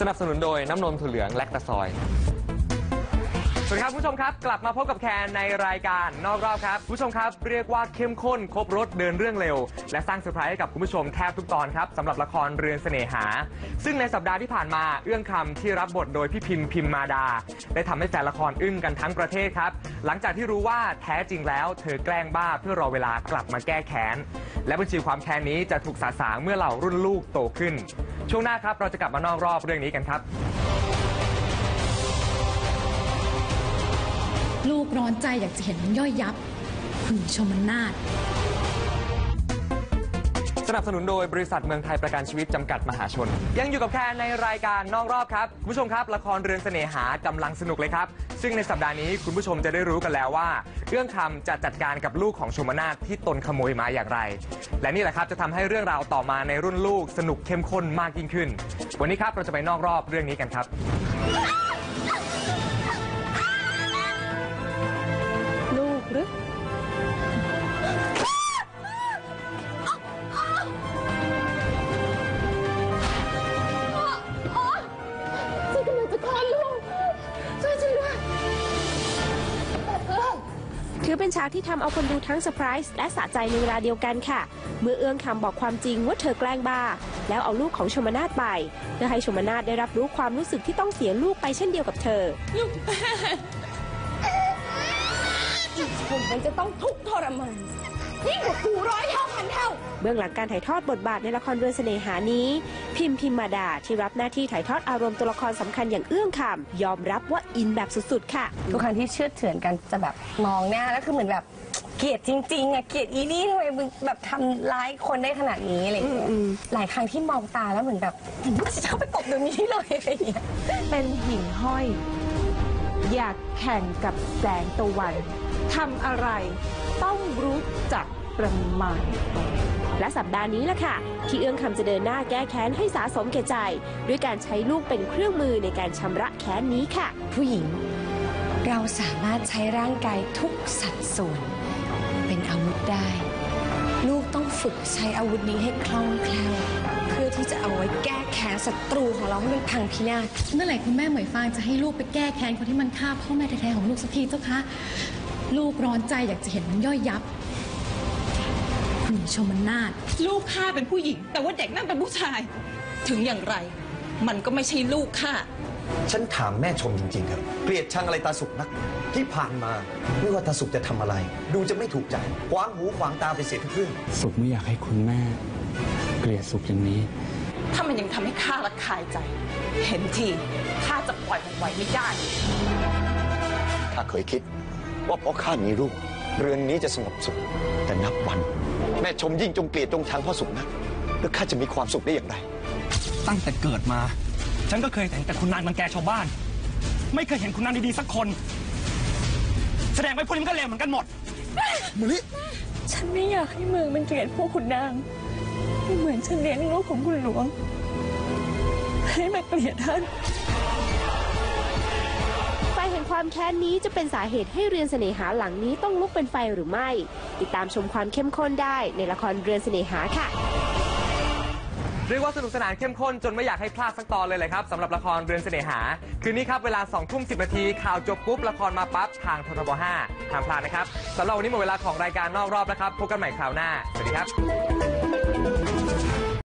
สนับสนุนโดยน้ำนมถั่วเหลืองแลคตาซอย สวัสดีครับผู้ชมครับ กลับมาพบกับแคนในรายการนอกรอบครับผู้ชมครับเรียกว่าเข้มข้นครบรถเดินเรื่องเร็ว และสร้างเซอร์ไพรส์ให้กับคุณผู้ชมแทบทุกตอนครับสำหรับละครเรือนเสน่หา ซึ่งในสัปดาห์ที่ผ่านมาเอื้องคำที่รับบทโดยพี่พิมพิมมาดา ได้ทำให้แฟนละครอึ้งกันทั้งประเทศครับ หลังจากที่รู้ว่าแท้จริงแล้ว เธอแกล้งบ้าเพื่อรอเวลากลับมาแก้แค้นและบัญชีความแค้นนี้จะถูกสาสางเมื่อเหล่ารุ่นลูกโตขึ้น ช่วงหน้าครับเราจะกลับมานอกรอบเรื่องนี้กันครับ ลูกร้อนใจอยากจะเห็นมันย่อยยับหึ่งชมนนาดสนับสนุนโดยบริษัทเมืองไทยประกันชีวิตจำกัดมหาชน ยังอยู่กับแคนในรายการนอกรอบครับคุณผู้ชมครับ ละครเรือนเสน่หากำลังสนุกเลยครับ ซึ่งในสัปดาห์นี้คุณผู้ชมจะได้รู้กันแล้วว่า เรื่องคำจะจัดการกับลูกของชมนาทที่ตนขโมยมาอย่างไร และนี่แหละครับจะทำให้เรื่องราวต่อมาในรุ่นลูกสนุกเข้มข้นมากยิ่งขึ้น วันนี้ครับเราจะไปนอกรอบเรื่องนี้กันครับ อเป็นฉากที่ทำเอาคนดูทั้งเซอร์ไพรส์และสะใจในเวลาเดียวกันค่ะ เมื่อเอื้องคำบอกความจริงว่าเธอแกล้งบ้า แล้วเอาลูกของชมนาทไปเพื่อให้ชมนาทได้รับรู้ความรู้สึกที่ต้องเสียลูกไปเช่นเดียวกับเธอผมมันจะต้องทุกข์ทรมาน ยิ่งกว่ากูร้อยเท่าพันเท่า เบื้องหลังการถ่ายทอดบทบาทในละครเรือนเสน่หานี้ พิมพิมมาดาที่รับหน้าที่ถ่ายทอดอารมณ์ตัวละครสำคัญอย่างเอื้องคำยอมรับว่าอินแบบสุดๆ ค่ะ ทุกครั้งที่เชื่อดเฉือนกันจะแบบมองหน้าแล้วคือเหมือนแบบเกลียดจริงๆอะเกลียดอีนี่ทำไมมึงแบบทำร้ายคนได้ขนาดนี้อะไรอย่างเงี้ยหลายครั้งที่มองตาแล้วเหมือนแบบจะเข้าไปตบเดี๋ยวนี้เลยอะไรอย่างเงี้ยเป็นหิ่งห้อย อยากแข่งกับแสงตะวัน ทำอะไรต้องรู้จักประมาณตนและสัปดาห์นี้ล่ะค่ะ ที่เอื้องคำจะเดินหน้าแก้แค้นให้สาสมแก่ใจ ด้วยการใช้ลูกเป็นเครื่องมือในการชำระแค้นนี้ค่ะ ผู้หญิง เราสามารถใช้ร่างกายทุกสัดส่วน เป็นอาวุธได้ ลูกต้องฝึกใช้อาวุธนี้ให้คล่องแคล่วเพื่อที่จะเอาไว้แก้แค้นศัตรูของเราให้มันพังพินาศเมื่อไหร่คุณแม่เหมยฟางจะให้ลูกไปแก้แค้นคนที่มันฆ่าพ่อแม่แท้ๆของลูกสักทีเจ้าคะ ลูกร้อนใจอยากจะเห็นมันย่อยยับหึ่งชมมันนาดลูกข้าเป็นผู้หญิง แต่ว่าเด็กนั่นเป็นผู้ชาย ถึงอย่างไร มันก็ไม่ใช่ลูกข้าฉันถามแม่ชมจริงๆเถอะเกลียดชังอะไรตาสุกนัก ที่ผ่านมาไม่ว่าตาสุกจะทำอะไร ดูจะไม่ถูกใจขวางหูขวางตาไปเสียทุกเรื่องสุขไม่อยากให้คุณแม่ เกลียดสุขอย่างนี้ ถ้ามันยังทำให้ข้าละคายใจ เห็นทีข้าจะปล่อยมันไว้ไม่ได้ข้าเคยคิด ว่าเพราะข้ามีลูกเรือนนี้จะสงบสุข แต่นับวัน แม่ชมยิ่งจงเกลียดจงชังพ่อสุขนักแล้วข้าจะมีความสุขได้อย่างไร ตั้งแต่เกิดมา ฉันก็เคยเห็นแต่คุณนางรังแกชาวบ้าน ไม่เคยเห็นคุณนางดีๆสักคน แสดงไว้พวกนี้มันก็เลวเหมือนกันหมดฉันไม่อยากให้เมืองมันเกลียดพวกขุนนางไม่เหมือนฉันเลี้ยงลูกของคุณหลวง ให้มาเกลียดท่านไฟ แห่งความแค้นนี้จะเป็นสาเหตุให้เรือนเสน่หาหลังนี้ต้องลุกเป็นไฟหรือไม่ ติดตามชมความเข้มข้นได้ในละครเรือนเสน่หาค่ะเรียกว่าสนุกสนานเข้มข้นจนไม่อยากให้พลาดสักตอนเลยเลยครับสำหรับละครเรือนเสน่หา คืนนี้ครับเวลา2ทุ่ม10นาทีข่าวจบปุ๊บละครมาปั๊บทางททบ5ห้ามพลาดนะครับสำหรับวันนี้หมดเวลาของรายการนอกรอบแล้วครับพบกันใหม่คราวหน้า สวัสดีครับ